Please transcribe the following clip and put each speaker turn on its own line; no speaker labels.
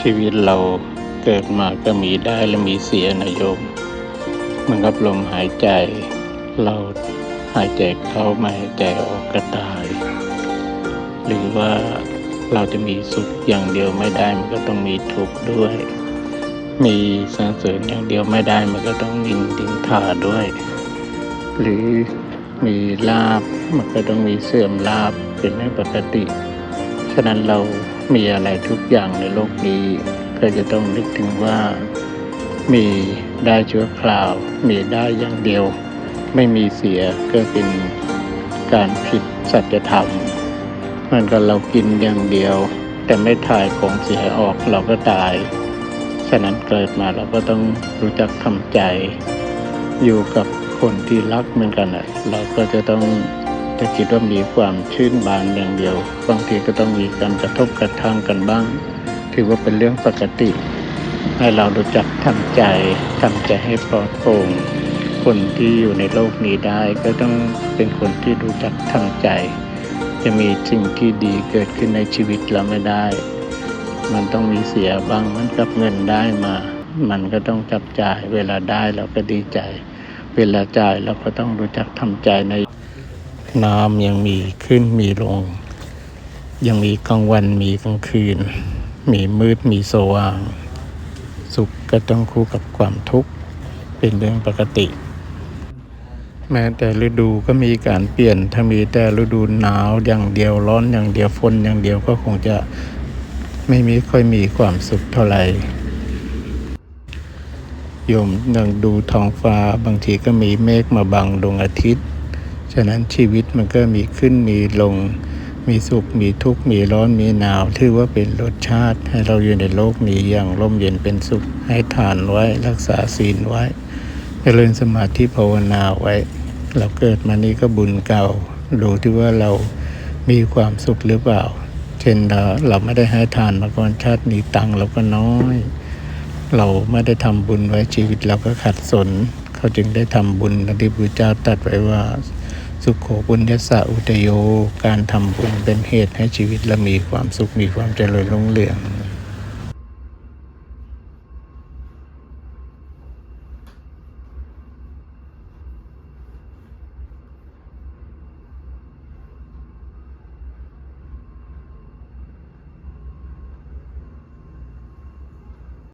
ชีวิตเราเกิดมาก็มีได้และมีเสียนะโยมเหมันกับลมหายใจ เราหายใจเข้าไม่หายใจออกก็ตาย หรือว่าเราจะมีสุขอย่างเดียวไม่ได้มันก็ต้องมีทุกข์ด้วย มีสรรเสริญอย่างเดียวไม่ได้มันก็ต้องนินดินทาด้วย หรือมีลาบมันก็ต้องมีเสื่อมลาบเป็นเรื่องปกติ ฉะนั้นเรา มีอะไรทุกอย่างในโลกนี้ ก็จะต้องนึกถึงว่า มีได้ชั่วคราว มีได้อย่างเดียว ไม่มีเสียก็เป็นการผิดสัจธรรมมันก็เรากินอย่างเดียว แต่ไม่ถ่ายของเสียออกเราก็ตาย ฉะนั้นเกิดมาเราก็ต้องรู้จักทำใจ อยู่กับคนที่รักเหมือนกันอะเราก็จะต้อง จะคิดว่ามีความชื่นบานอย่างเดียว บางทีก็ต้องมีการกระทบกระทั่งกันบ้าง ถือว่าเป็นเรื่องปกติ ให้เรารู้จักทำใจทำใจให้ปลอดโปร่งคนที่อยู่ในโลกนี้ได้ก็ต้องเป็นคนที่รู้จักทำใจ จะมีสิ่งที่ดีเกิดขึ้นในชีวิตเราไม่ได้ มันต้องมีเสียบ้างมันกับเงินได้มา มันก็ต้องจับจ่าย เวลาได้เราก็ดีใจ เวลาจ่ายเราก็ต้องรู้จักทำใจใน น้ำยังมีขึ้นมีลง ยังมีกลางวันมีกลางคืน มีมืดมีสว่าง สุขก็ต้องคู่กับความทุกข์ เป็นเรื่องปกติ แม้แต่ฤดูก็มีการเปลี่ยน ถ้ามีแต่ฤดูหนาวอย่างเดียวร้อนอย่างเดียวฝนอย่างเดียวก็คงจะไม่มีค่อยมีความสุขเท่าไหร่โยมยังดูท้องฟ้าบางทีก็มีเมฆมาบังดวงอาทิตย์ะนั้นชีวิตมันก็มีขึ้นมีลง มีสุขมีทุกข์มีร้อนมีหนาวถือว่าเป็นรสชาติ ให้เราอยู่ในโลกนี้อย่างร่มเย็นเป็นสุขให้ทานไว้รักษาศีลไว้เจริญสมาธิภาวนาไว้ เราเกิดมานี้ก็บุญเก่า ดูที่ว่าเรามีความสุขหรือเปล่า เช่นเราเราไม่ได้ให้ทานมาก่อนชาตินี้ตังเราก็น้อย เราไม่ได้ทำบุญไว้ชีวิตเราก็ขัดสน เขาจึงได้ทำบุญที่พระเจ้าตรัสไว้ว่า สุขโขบุญยสสะอุตโย การทำบุญเป็นเหตุให้ชีวิตเรามีความสุขมีความเจริญรุ่งเรือง